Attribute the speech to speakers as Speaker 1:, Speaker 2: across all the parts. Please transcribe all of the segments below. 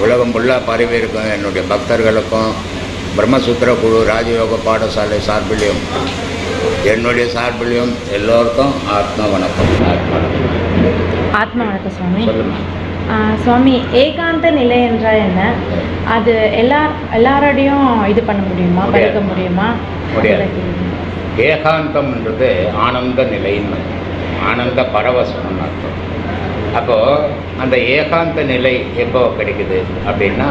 Speaker 1: உலகம் ஃபுல்லாக பரவி இருக்கும் என்னுடைய பக்தர்களுக்கும் பிரம்மசூத்திர குழு ராஜயோக பாடசாலை சார்பிலையும் என்னுடைய சார்பிலையும் எல்லோருக்கும் ஆத்ம வணக்கம். ஆத்ம வணக்கம்.
Speaker 2: சுவாமி. சுவாமி ஏகாந்த நிலை என்றால் என்ன? அது எல்லா எல்லாரோடையும் இது பண்ண முடியுமா. படிக்க முடியுமா.
Speaker 1: ஏகாந்தம்ன்றது ஆனந்த நிலைன்னு ஆனந்த பரவசம்னு அர்த்தம். அப்போது அந்த ஏகாந்த நிலை எப்போ கிடைக்குது அப்படின்னா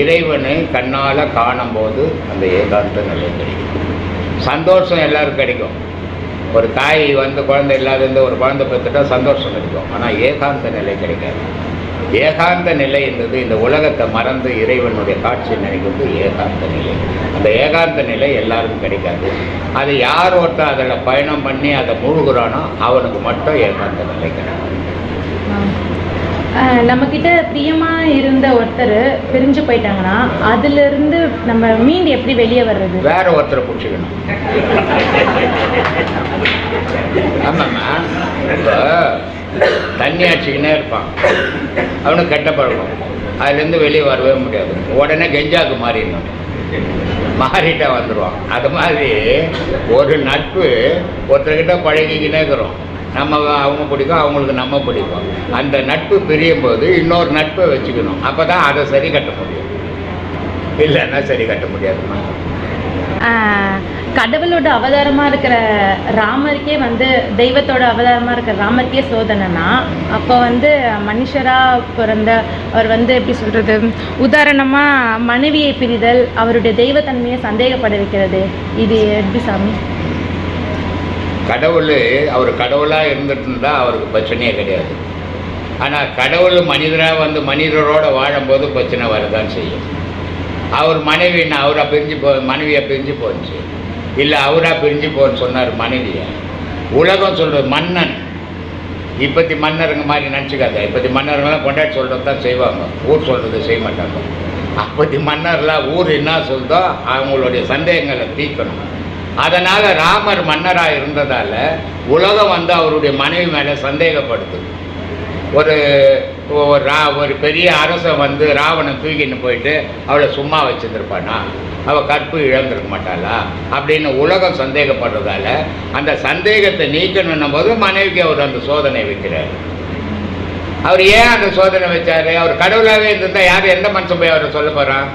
Speaker 1: இறைவனை கண்ணால் காணும்போது அந்த ஏகாந்த நிலை கிடைக்குது. சந்தோஷம் எல்லாருக்கும் கிடைக்கும். ஒரு தாய் வந்து குழந்தை இல்லாத ஒரு குழந்தை பெற்றுட்டா சந்தோஷம் கிடைக்கும். ஆனால் ஏகாந்த நிலை கிடைக்காது. ஏகாந்த நிலை என்பது இந்த உலகத்தை மறந்து இறைவனுடைய காட்சி நினைக்கிறது ஏகாந்த நிலை. அந்த ஏகாந்த நிலை எல்லாருக்கும் கிடைக்காது. அது யார் ஒருத்தர் அதில் பயணம் பண்ணி அதை மூழ்குறானோ அவனுக்கு மட்டும் ஏகாந்த நிலை கிடைக்கும்.
Speaker 2: நம்மக்கிட்ட பிரியமாக இருந்த ஒருத்தர் பிரிஞ்சு போயிட்டாங்கன்னா அதுலேருந்து நம்ம மீண்டு எப்படி வெளியே வர்றது?
Speaker 1: வேற ஒருத்தரை பிடிச்சிக்கணும். ஆமாம்மா. இப்போ தண்ணி அடிச்சுக்கினே இருப்பான். அவனுக்கு கெட்ட பழக்கம். அதுலேருந்து வெளியே வரவே முடியாது. உடனே கெஞ்சாக்கு மாறிடணும். மாறிட்டா வந்துடுவான் அது மாதிரி ஒரு நட்பு ஒருத்தர்கிட்ட பழகிக்கினே இருக்கிறோம். நம்ம அவங்க பிடிக்கும் அவங்களுக்கு நம்ம பிடிக்கும் அந்த நட்பு பிரியும் போது இன்னொரு நட்பை வச்சுக்கணும். அப்போ தான் அதை சரி கட்ட முடியும். இல்லைன்னா சரி கட்ட முடியாதுமா
Speaker 2: கடவுளோட அவதாரமாக இருக்கிற ராமருக்கே வந்து தெய்வத்தோட அவதாரமாக இருக்கிற ராமருக்கே சோதனைனா அப்போ வந்து மனுஷராக பிறந்த அவர் வந்து எப்படி சொல்கிறது உதாரணமாக மனைவியை பிரிதல் அவருடைய தெய்வத்தன்மையை சந்தேகப்பட வைக்கிறது. இது எப்படி சாமி?
Speaker 1: கடவுள் அவர் கடவுளாக இருந்துட்டு இருந்தால் அவருக்கு பிரச்சனையே கிடையாது. ஆனால் கடவுள் மனிதராக வந்து மனிதரோட வாழும்போது பிரச்சனை வரதான் செய்யும். அவர் மனைவி நான் அவராக பிரிஞ்சு போ மனைவியை பிரிஞ்சு போச்சு? இல்லை அவராக பிரிஞ்சு போன்னு சொன்னார் மனைவியை. உலகம் சொல்கிறது மன்னன். இப்பத்தி மன்னருங்க மாதிரி நினச்சிக்காத. இப்பத்தி மன்னருங்களாம் கொண்டாடி சொல்கிறது தான் செய்வாங்க. ஊர் சொல்கிறது செய்ய மாட்டாங்க. அப்பத்தி மன்னர்லாம் ஊர் என்ன சொல்தோ அவங்களுடைய சந்தேகங்களை தீர்க்கணும். அதனால் ராமர் மன்னராக இருந்ததால் உலகம் வந்து அவருடைய மனைவி மேலே சந்தேகப்படுது. ஒரு ஒரு ரா ஒரு பெரிய அரசன் வந்து ராவணன் தூக்கின்னு போயிட்டு அவளை சும்மா வச்சுருந்துருப்பானா? அவள் கற்பு இழந்திருக்க மாட்டாளா? அப்படின்னு உலகம் சந்தேகப்படுறதால அந்த சந்தேகத்தை நீக்கணுன்னும் போது மனைவிக்கு அவர் அந்த சோதனை வைக்கிறார். அவர் ஏன் அந்த சோதனை வச்சார்? அவர் கடவுளாகவே இருந்திருந்தா யார் எந்த மனுஷன் போய் அவரை சொல்ல போகிறான்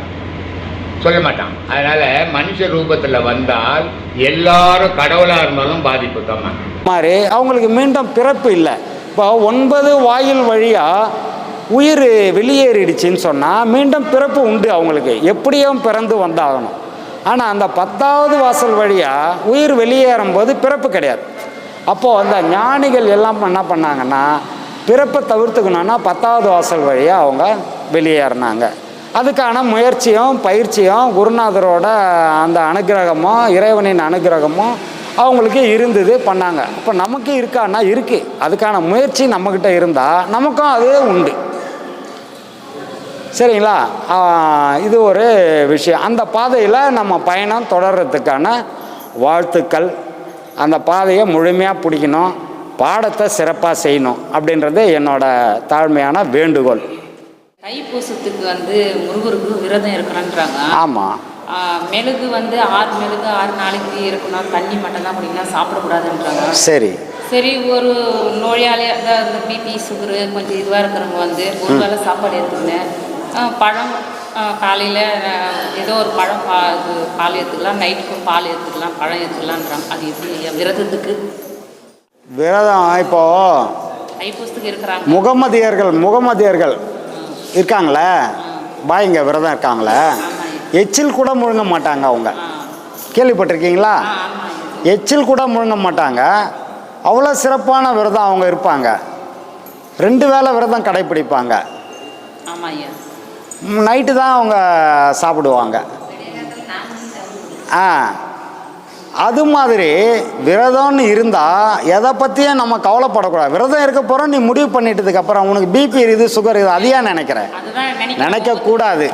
Speaker 1: சொல்ல மாட்டான். அதனால் மனுஷ ரூபத்தில் வந்தால் எல்லாரும் கடவுளாக இருந்தாலும் பாதிப்பு தான்.
Speaker 3: மாதிரி அவங்களுக்கு மீண்டும் பிறப்பு இல்லை. இப்போ ஒன்பது வாயில் வழியாக உயிர் வெளியேறிடுச்சின்னு சொன்னால் மீண்டும் பிறப்பு உண்டு அவங்களுக்கு. எப்படியும் பிறந்து வந்தாகணும். ஆனால் அந்த பத்தாவது வாசல் வழியாக உயிர் வெளியேறும்போது பிறப்பு கிடையாது. அப்போது அந்த ஞானிகள் எல்லாம் என்ன பண்ணாங்கன்னா பிறப்பை தவிர்த்துக்கணுன்னா பத்தாவது வாசல் வழியாக அவங்க வெளியேறினாங்க. அதுக்கான முயற்சியும் பயிற்சியும் குருநாதரோட அந்த அனுகிரகமும் இறைவனின் அனுகிரகமும் அவங்களுக்கு இருந்தது பண்ணாங்க. இப்போ நமக்கு இருக்கான்னா இருக்குது அதுக்கான முயற்சி நம்மக்கிட்ட இருந்தால் நமக்கும் அது உண்டு. சரிங்களா? இது ஒரு விஷயம். அந்த பாதையில் நம்ம பயணம் தொடர்றதுக்கான வாழ்த்துக்கள். அந்த பாதையை முழுமையாக பிடிக்கணும். பாடத்தை சிறப்பாக செய்யணும் அப்படின்றது என்னோட தாழ்மையான வேண்டுகோள்.
Speaker 4: தைப்பூசத்துக்கு வந்து முருகருக்கு விரதம் இருக்கணுன்றாங்க
Speaker 3: ஆமாம்
Speaker 4: மெழுகு வந்து ஆறு மெழுகு ஆறு நாளைக்கு இருக்கணும். தண்ணி மட்டும் தான் குடிக்கணும். சாப்பிடக்கூடாதுன்றாங்க.
Speaker 3: சரி.
Speaker 4: சரி ஒரு நோயாளி அதாவது பிபி சுகரு கொஞ்சம் இதுவாக இருக்கிறவங்க வந்து ஒரு வேளை சாப்பாடு எடுத்துக்கினேன் பழம் காலையில் ஏதோ ஒரு பழம் பா இது பால் எடுத்துக்கலாம். நைட்டுக்கும் பால் எடுத்துக்கலாம். பழம் எடுத்துக்கலான்றாங்க அது எப்படி? விரதத்துக்கு?
Speaker 3: விரதம் இப்போது
Speaker 4: தைப்பூசத்துக்கு இருக்கிறாங்க.
Speaker 3: முகமதியர்கள் முகமதியர்கள். இருக்காங்களே? பாய்ங்க விரதம் இருக்காங்களே? எச்சில் கூட முழுங்க மாட்டாங்க அவங்க. கேள்விப்பட்டிருக்கீங்களா? எச்சில் கூட முழுங்க மாட்டாங்க. அவ்வளோ சிறப்பான விரதம் அவங்க இருப்பாங்க. ரெண்டு வேளை விரதம் கடைப்பிடிப்பாங்க. நைட்டு தான் அவங்க சாப்பிடுவாங்க. ஆ. அது மாதிரி விரதம்னு இருந்தால் எதை பற்றியும் நம்ம கவலைப்படக்கூடாது. விரதம் இருக்க போகிறோம் நீ முடிவு பண்ணிட்டதுக்கு அப்புறம் உனக்கு பிபி இருக்குது சுகர் இது அதையா நினைக்கிறேன்? நினைக்கக்கூடாது.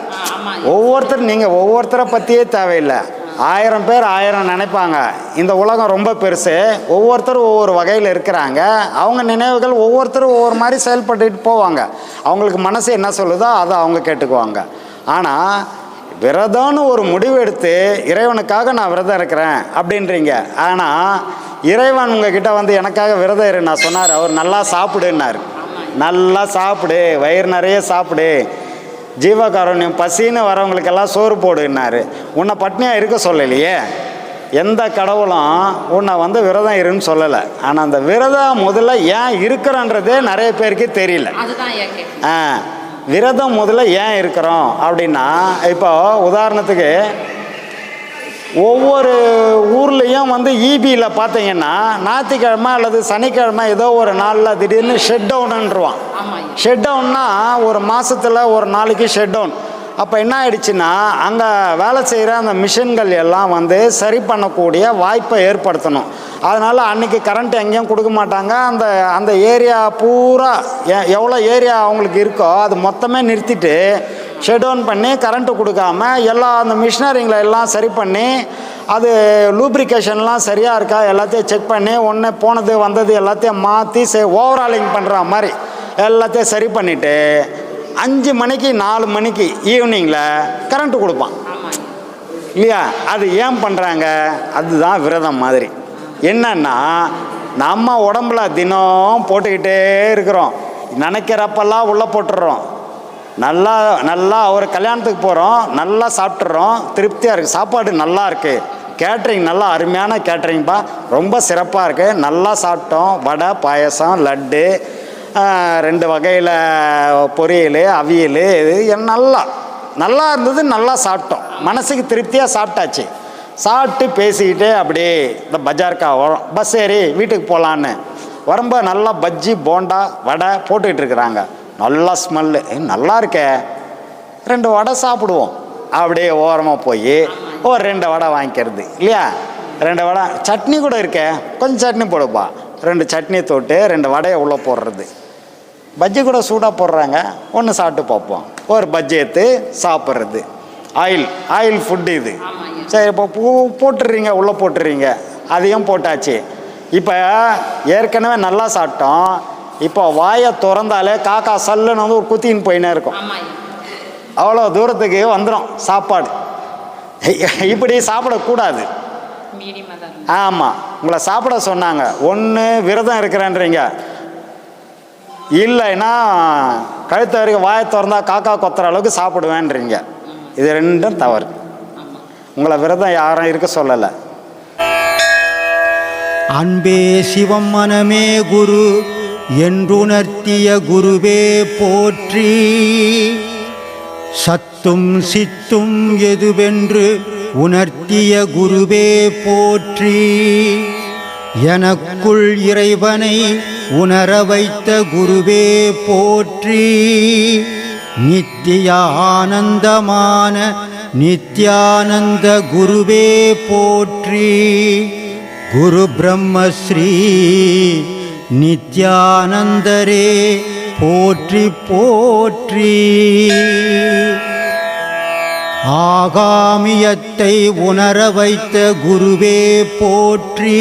Speaker 3: ஒவ்வொருத்தர் நீங்கள் ஒவ்வொருத்தரை பற்றியே தேவையில்லை. ஆயிரம் பேர் ஆயிரம் நினைப்பாங்க. இந்த உலகம் ரொம்ப பெருசு. ஒவ்வொருத்தரும் ஒவ்வொரு வகையில் இருக்கிறாங்க. அவங்க நினைவுகள் ஒவ்வொருத்தரும் ஒவ்வொரு மாதிரி செயல்பட்டுட்டு போவாங்க. அவங்களுக்கு மனசு என்ன சொல்லுதோ அதை அவங்க கேட்டுக்குவாங்க. ஆனால் விரதம்னு ஒரு முடிவு எடுத்து இறைவனுக்காக நான் விரதம் இருக்கிறேன் அப்படின்றீங்க. ஆனால் இறைவன் உங்ககிட்ட வந்து எனக்காக விரதம் இரு நான் சொன்னார் அவர் நல்லா சாப்பிடுன்னாரு. நல்லா சாப்பிடு வயிறு நிறைய சாப்பிடு. ஜீவகாருண்யம் பசின்னு வரவங்களுக்கெல்லாம் சோறு போடுன்னாரு. உன்னை பட்னியாக இருக்க சொல்லலையே. எந்த கடவுளும் உன்னை வந்து விரதம் இருன்னு சொல்லலை. ஆனால் அந்த விரதம் முதல்ல ஏன் இருக்கிறன்றதே நிறைய பேருக்கு தெரியல. ஆ. விரதம் முதல்ல ஏன் இருக்கிறோம் அப்படின்னா இப்போ உதாரணத்துக்கு ஒவ்வொரு ஊர்லேயும் வந்து ஈபியில் பார்த்தீங்கன்னா ஞாயிற்றுக்கிழமை அல்லது சனிக்கிழமை ஏதோ ஒரு நாளில் திடீர்னு ஷெட்
Speaker 4: ஐயா
Speaker 3: ஷெட் டவுன்னா ஒரு மாதத்தில் ஒரு நாளைக்கு ஷெட் டவுன் அப்போ என்ன ஆயிடுச்சுன்னா அங்கே வேலை செய்கிற அந்த மிஷின்கள் எல்லாம் வந்து சரி பண்ணக்கூடிய வாய்ப்பை ஏற்படுத்தணும். அதனால் அன்றைக்கி கரண்ட் எங்கேயும் கொடுக்க மாட்டாங்க. அந்த அந்த ஏரியா பூரா எவ்வளோ ஏரியா அவங்களுக்கு இருக்கோ அது மொத்தமே நிறுத்திட்டு ஷெட் டவுன் பண்ணி கரண்ட்டு கொடுக்காம எல்லா அந்த மிஷினரிங்களை எல்லாம் சரி பண்ணி அது லூப்ரிகேஷன்லாம் சரியாக இருக்கா எல்லாத்தையும் செக் பண்ணி ஒன்று போனது வந்தது எல்லாத்தையும் மாற்றி சே ஓவராலிங் பண்ணுற மாதிரி எல்லாத்தையும் சரி பண்ணிவிட்டு அஞ்சு மணிக்கு நாலு மணிக்கு ஈவினிங்கில் கரண்ட்டு கொடுப்பான். இல்லையா? அது ஏன் பண்ணுறாங்க அதுதான் விரதம் மாதிரி. என்னன்னா நம்ம உடம்புல தினம் போட்டுக்கிட்டே இருக்கிறோம். நினைக்கிறப்பெல்லாம் உள்ளே போட்டுடுறோம் நல்லா நல்லா ஒரு கல்யாணத்துக்கு போகிறோம் நல்லா சாப்பிட்றோம் திருப்தியாக இருக்குது சாப்பாடு நல்லா இருக்குது கேட்ரிங் நல்லா அருமையான கேட்ரிங்ப்பா ரொம்ப சிறப்பாக இருக்குது நல்லா சாப்பிட்டோம். வடை பாயசம் லட்டு ரெண்டு வகையில் பொரியல் அவியல் இது நல்லா நல்லா இருந்தது நல்லா சாப்பிட்டோம். மனசுக்கு திருப்தியாக சாப்பிட்டாச்சு. சாப்பிட்டு பேசிக்கிட்டே அப்படியே இந்த பஜார்க்கா வரும். பஸ் ஏறி வீட்டுக்கு போகலான்னு வரும்போது நல்லா பஜ்ஜி போண்டா வடை போட்டுக்கிட்டு இருக்கிறாங்க. நல்லா ஸ்மெல்லு நல்லா இருக்கே. ரெண்டு வடை சாப்பிடுவோம். அப்படியே ஓரமாக போய் ஒரு ரெண்டு வடை வாங்கிக்கிறது. இல்லையா? ரெண்டு வடை. சட்னி கூட இருக்கே. கொஞ்சம் சட்னி போடுப்பா. ரெண்டு சட்னி தொட்டு ரெண்டு வடையை உள்ளே போடுறது. பஜ்ஜி கூட சூடாக போடுறாங்க. ஒன்று சாப்பிட்டு பார்ப்போம். ஒரு பஜ்ஜி எடுத்து சாப்பிட்றது. ஆயில். ஆயில் ஃபுட்டு இது. சரி இப்போ பூ போட்டுடுறீங்க உள்ளே போட்டுடுறீங்க அதையும் போட்டாச்சு. இப்போ ஏற்கனவே நல்லா சாப்பிட்டோம். இப்போ வாயை திறந்தாலே காக்கா சல்லுன்னு வந்து ஒரு குத்தின்னு போயினே இருக்கும். அவ்வளோ தூரத்துக்கு வந்துடும் சாப்பாடு. இப்படி சாப்பிடக்கூடாது. ஆமாம் உங்களை சாப்பிட சொன்னாங்க. ஒன்று விரதம் இருக்கிறேன்றீங்க. இல்லைன்னா கழுத்து வரைக்கும் வாயை திறந்தா காக்கா கொத்துற அளவுக்கு சாப்பிடுவேன்றீங்க. இது ரெண்டும் தவறு. உங்களை விரதம் யாரும் இருக்க சொல்லலை.
Speaker 5: அன்பே சிவம் மனமே குரு என்றுணர்த்திய குருவே போற்றி. சத்தும் சித்தும் எதுவென்று உணர்த்திய குருவே போற்றி. எனக்குள் இறைவனை உணர வைத்த குருவே போற்றி. நித்திய ஆனந்தமான நித்யானந்த குருவே போற்றி. குரு பிரம்மஸ்ரீ நித்யானந்தரே போற்றி போற்றி. ஆகாமியத்தை உணர வைத்த குருவே போற்றி.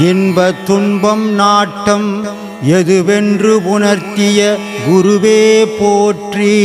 Speaker 5: இன்ப துன்பம் நாட்டம் எதுவென்று உணர்த்திய குருவே போற்றி.